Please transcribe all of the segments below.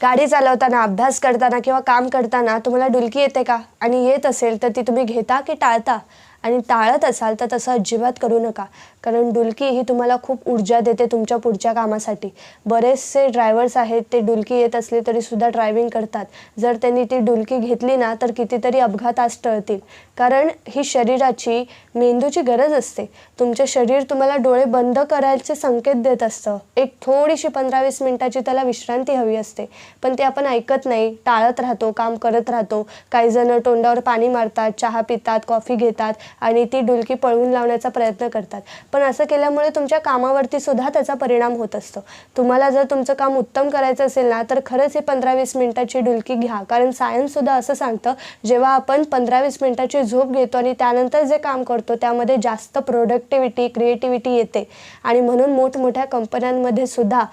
गाडी चालवताना अभ्यास करताना किंवा काम करताना तुम्हाला डुलकी येते का? आणि येत असेल तर ती तुम्ही घेता की टाळता? आणि टाळत असाल तर तसं अजिबात करू नका. कारण डुलकी ही तुम्हाला खूप ऊर्जा देते तुमच्या पुढच्या कामासाठी. बरेचसे ड्रायव्हर्स आहेत ते डुलकी येत असले तरीसुद्धा ड्रायव्हिंग करतात. जर त्यांनी ती डुलकी घेतली ना तर कितीतरी अपघात आज टळतील. कारण ही शरीराची मेंदूची गरज असते. तुमचे शरीर तुम्हाला डोळे बंद करायचे संकेत देत असतं. एक थोडीशी पंधरा वीस मिनिटाची त्याला विश्रांती हवी असते. पण ते आपण ऐकत नाही टाळत राहतो काम करत राहतो. काही जण तोंडावर पाणी मारतात चहा पितात कॉफी घेतात. आणि ती डुलकी पळवून लावण्याचा प्रयत्न करतात. पण असं केल्यामुळे तुमच्या कामावरती सुद्धा त्याचा परिणाम होत असतो. तुम्हाला जर तुमचं काम उत्तम करायचं असेल ना तर खरंच ही पंधरा वीस मिनिटाची डुलकी घ्या. कारण सायन्ससुद्धा असं सांगतं जेव्हा आपण पंधरा वीस मिनिटाची झोप घेतो आणि त्यानंतर जे काम करतो त्यामध्ये जास्त प्रोडक्टिव्हिटी क्रिएटिव्हिटी येते. आणि म्हणून मोठमोठ्या कंपन्यांमध्ये सुद्धा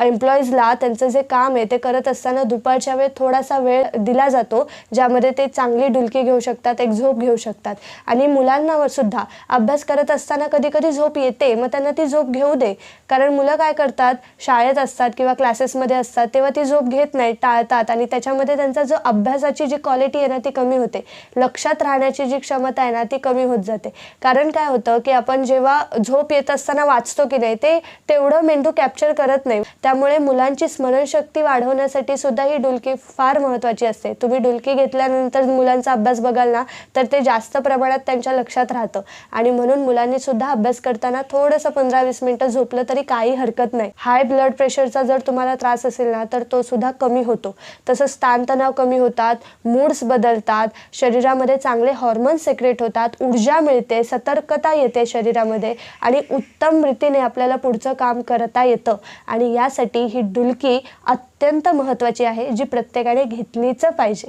एम्प्लॉईजला त्यांचं जे काम आहे ते करत असताना दुपारच्या वेळ थोडासा वेळ दिला जातो ज्यामध्ये ते चांगली डुलकी घेऊ शकतात एक झोप घेऊ शकतात. आणि मुलांना सुद्धा अभ्यास करत असताना कधी कधी झोप येते मग त्यांना ती झोप घेऊ दे. कारण मुलं काय करतात शाळेत असतात किंवा क्लासेसमध्ये असतात तेव्हा ती झोप घेत नाही टाळतात आणि त्याच्यामध्ये त्यांचा जो अभ्यासाची जी क्वालिटी आहे ना ती कमी होते. लक्षात राहण्याची जी क्षमता आहे ना ती कमी होत जाते. कारण काय होतं की आपण जेव्हा झोप येत असताना वाचतो की नाही ते तेवढं मेंदू कॅप्चर करत नाही. त्यामुळे मुलांची स्मरणशक्ती वाढवण्यासाठी सुद्धा ही डुलकी फार महत्त्वाची असते. तुम्ही डुलकी घेतल्यानंतर मुलांचा अभ्यास बघाल ना तर ते जास्त प्रमाणात त्यांच्या लक्षात राहतं. आणि म्हणून मुलांनी सुद्धा अभ्यास करताना थोडंसं पंधरा वीस मिनिटं झोपलं तरी काही हरकत नाही. हाय ब्लड प्रेशरचा जर तुम्हाला त्रास असेल ना तर तो सुद्धा कमी होतो. तसंच ताणतणाव कमी होतात मूड्स बदलतात शरीरामध्ये चांगले हॉर्मोन्स सेक्रेट होतात ऊर्जा मिळते सतर्कता येते शरीरामध्ये आणि उत्तम रीतीने आपल्याला पुढचं काम करता येतं. आणि यासाठी ही डुलकी अत्यंत महत्त्वाची आहे जी प्रत्येकाने घेतलीच पाहिजे.